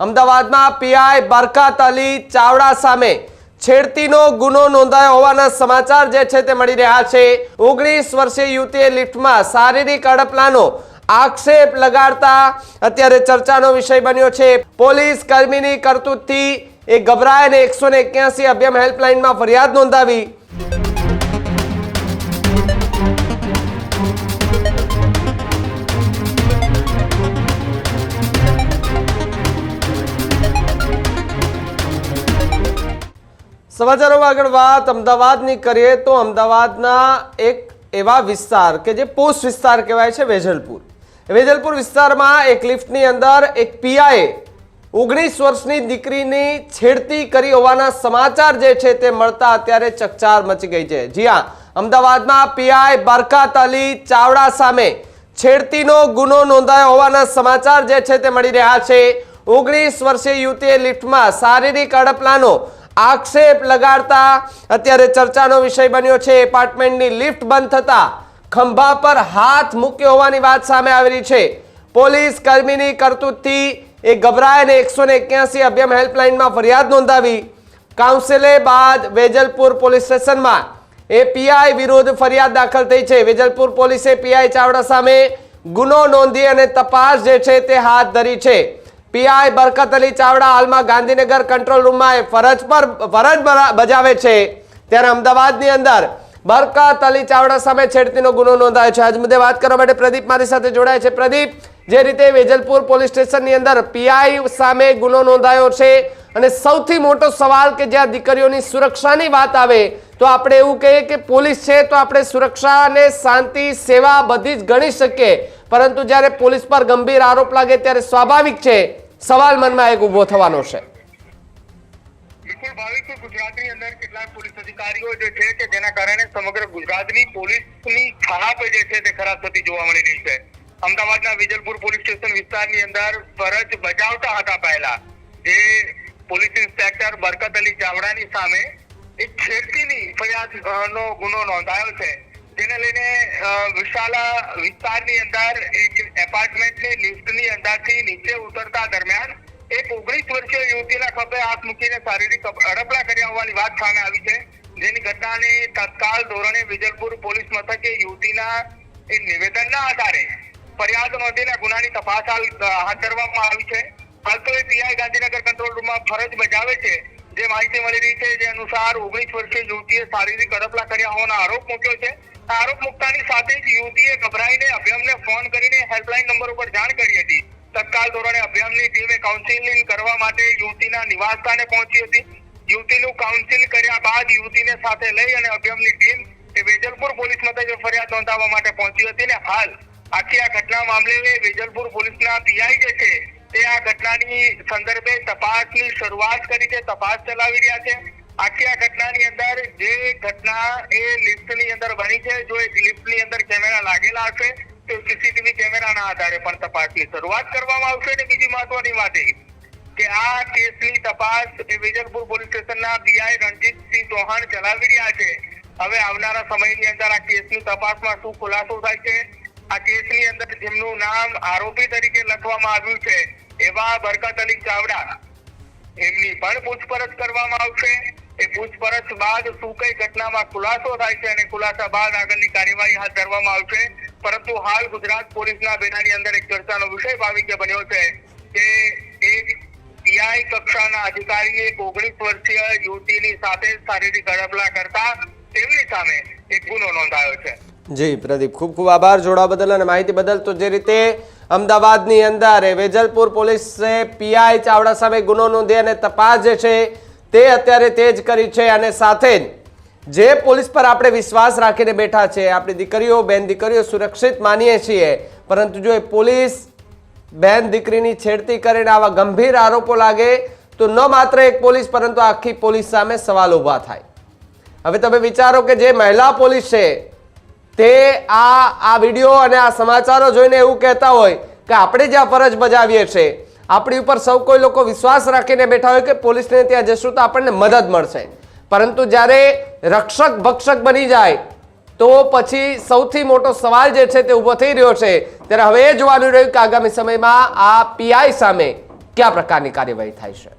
અમદાવાદમાં પીઆઈ બરકાત અલી ચાવડા સામે છેડતીનો ગુનો નોંધાયો હોવાના સમાચાર જે છે તે મળી રહ્યા છે. ઓગણીસ વર્ષીય યુવતીએ લિફ્ટમાં શારીરિક અડપલાનો આક્ષેપ લગાડતા અત્યારે ચર્ચાનો વિષય બન્યો છે. પોલીસ કર્મીની કરતૂતથી એ ગભરાય અને એકસો ને એક્યાસી અભ્યમ હેલ્પલાઇનમાં ફરિયાદ નોંધાવી સમાચારોમાં આગળ વાત. અમદાવાદની કરીએ તો અમદાવાદના એક એવા વિસ્તાર કે જે પોસ્ટ વિસ્તાર કહેવાય છે, વેજલપુર. વેજલપુર વિસ્તારમાં એક લિફ્ટની અંદર એક પીઆઈએ ઓગણીસ વર્ષની દીકરીની છેડતી કરી હોવાના સમાચાર જે છે તે મળતા અત્યારે ચકચાર મચી ગઈ છે. જી હા, અમદાવાદમાં પીઆઈ બરકાત અલી ચાવડા સામે છેડતીનો ગુનો નોંધાયો હોવાના સમાચાર જે છે તે મળી રહ્યા છે. ઓગણીસ વર્ષીય યુવતીએ લિફ્ટમાં શારીરિક અડપલાનો આક્ષેપ લગાડતા અત્યારે ચર્ચાનો વિષય બન્યો છે. એપાર્ટમેન્ટની લિફ્ટ બંધ થતા ખંભા પર હાથ મૂક્યો હોવાની વાત સામે આવી રહી છે. પોલીસ કર્મીની કરતૂતથી એ ગભરાય અને એકસો ને એક્યાસી અભ્યમ હેલ્પલાઇનમાં ફરિયાદ નોંધાવી. કાઉન્સિલે બાદ વેજલપુર પોલીસ સ્ટેશનમાં એ પીઆઈ વિરુદ્ધ ફરિયાદ દાખલ થઈ છે. વેજલપુર પોલીસે પીઆઈ ચાવડા સામે ગુનો નોંધી અને તપાસ જે છે તે હાથ ધરી છે. પીઆઈ બરકત અલી ચાવડા હાલમાં ગાંધીનગર કંટ્રોલ રૂમમાં ફરજ પર, ફરજ બજાવે છે. ત્યારે અમદાવાદની અંદર બરકત અલી ચાવડા સામે છેડતીનો ગુનો નોંધાયો છે. આજ મુદ્દે વાત કરવા માટે પ્રદીપ મારી સાથે જોડાય છે. પ્રદીપ, જે રીતે વેજલપુર પોલીસ સ્ટેશનની અંદર પીઆઈ સામે ગુનો નોંધાયો છે અને સૌથી મોટો સવાલ કે જ્યાં દીકરીઓની સુરક્ષાની વાત આવે, તો આપણે એવું કહીએ કે પોલીસ છે તો આપણે સુરક્ષા અને શાંતિ, સેવા બધી જ ગણી શકીએ. પરંતુ જ્યારે પોલીસ પર ગંભીર આરોપ લાગે ત્યારે સ્વાભાવિક છે, સવાલ મનમાં એક ઊભો થવાનો છે. બિલકુલ ભાવિક ગુજરાતની અંદર કેટલાક પોલીસ અધિકારીઓ જે છે કે જેના કારણે સમગ્ર ગુજરાતની પોલીસની છાપ જે છે તે ખરાબ થતી જોવા મળી રહી છે. અમદાવાદના વિજલપુર પોલીસ સ્ટેશન વિસ્તારની અંદર ફરજ બજાવતા હતા પહેલા. જે પોલીસ ઇન્સ્પેક્ટર બરકત અલી ચાવડાની સામે એક છેડતીની ફરિયાદ નો ગુનો નોંધાયો છે. જેને લઈને વિશાલા વિસ્તારની અંદર, એક એપાર્ટમેન્ટની લિફ્ટની અંદરથી નીચે ઉતરતા દરમિયાન, એક ઓગણીસ વર્ષીય યુવતીના ખભે હાથ મૂકીને શારીરિક અડપલા કર્યા હોવાની વાત સામે આવી છે. જેની ઘટનાને તત્કાલ ધોરણે વિજલપુર પોલીસ મથકે યુવતીના એ નિવેદનના આધારે ફરિયાદ નોંધીને ગુનાની તપાસ હાથ ધરવામાં આવી છે. હાલ તો એ પીઆઈ ગાંધીનગર કંટ્રોલ રૂમમાં ફરજ બજાવે છે. જે માહિતી મળી રહી છે, જે અનુસાર ઓગણીસ વર્ષીય યુવતીએ શારીરિક અડપલા કર્યા હોવાનો આરોપ મૂક્યો છે. આરોપ મુકતાની સાથે જ યુવતીએ ગભરાઈને અભયમને ફોન કરીને હેલ્પલાઇન નંબર ઉપર જાણ કરી હતી. તત્કાલ ધોરણે અભિયાનની ટીમે કાઉન્સિલિંગ કરવા માટે યુવતીના નિવાસસ્થાને પહોંચી હતી. યુવતીનું કાઉન્સિલ કર્યા બાદ યુવતીને સાથે લઈ અને અભિયાનની ટીમ એ વેજલપુર પોલીસ મથકે ફરિયાદ નોંધાવવા માટે પહોંચી હતી ને હાલ આખી આ ઘટના મામલે વેજલપુર પોલીસના પીઆઈ જે છે, તે આ ઘટનાની સંદર્ભે તપાસની શરૂઆત કરી છે, તપાસ ચલાવી રહ્યા છે. આખી આ ઘટનાની અંદર જે ઘટના એ લિફ્ટની અંદર બની છે, જો એ લિફ્ટની અંદર કેમેરા લાગેલા હશે, તો સીસીટીવી કેમેરાના આધારે પણ તપાસની શરૂઆત કરવામાં આવશે. અને બીજી મહત્વની વાત એ કે આ કેસની તપાસ વિજયપુર પોલીસ સ્ટેશનના પીઆઈ રણજીતસિંહ ચૌહાણ ચલાવી રહ્યા છે. હવે આવનારા સમયની અંદર આ કેસની તપાસમાં શું ખુલાસો થાય છે? આ કેસની અંદર જેમનું નામ આરોપી તરીકે લખવામાં આવ્યું છે, એવા બરકત અલી ચાવડા. એમની પણ પૂછપરછ કરવામાં આવશે. એ પૂછપરછ બાદ શું કઈ ઘટનામાં ખુલાસો થાય છે અને ખુલાસા બાદ આગળની કાર્યવાહી હાથ ધરવામાં આવશે? પરંતુ હાલ ગુજરાત પોલીસના બેનાની અંદર એક ચર્ચાનો વિષય ભાવિકે બન્યો છે કે એક પીઆઈ કક્ષાના અધિકારીએ એક ઓગણીસ વર્ષીય યુવતીની સાથે શારીરિક હડપલા કરતા તેમની સામે એક ગુનો નોંધાયો છે. જી, પ્રદીપ, ખૂબ ખૂબ આભાર જોડા બદલ અને માહિતી બદલ. તો જે રીતે અમદાવાદની અંદર વેજલપુર પોલીસે પીઆઈ ચાવડા સામે ગુનો નોંધી અને તપાસ જે છે તે અત્યારે તે જ કરી છે અને સાથે જ જે પોલીસ પર આપણે વિશ્વાસ રાખીને બેઠા છે, આપણી દીકરીઓ, બેન દીકરીઓ સુરક્ષિત માનીએ છીએ, પરંતુ જો એ પોલીસ બેન દીકરીની છેડતી કરીને આવા ગંભીર આરોપો લાગે, તો ન માત્ર એક પોલીસ, પરંતુ આખી પોલીસ સામે સવાલ ઊભા થાય. હવે તમે વિચારો કે જે મહિલા પોલીસ છે, તે આ આ વીડિયો અને આ સમાચારો જોઈને એવું કહેતા હોય કે આપણે જ્યાં ફરજ બજાવીએ છીએ આપણી ઉપર સૌ કોઈ લોકો વિશ્વાસ રાખીને બેઠા હોય કે પોલીસને ત્યાં જશું તો આપણને મદદ મળશે. પરંતુ જ્યારે રક્ષક ભક્ષક બની જાય, તો પછી સૌથી મોટો સવાલ જે છે તે ઊભો થઈ રહ્યો છે. ત્યારે હવે એ જોવાનું રહ્યું કે આગામી સમયમાં આ પીઆઈ સામે કયા પ્રકારની કાર્યવાહી થાય છે.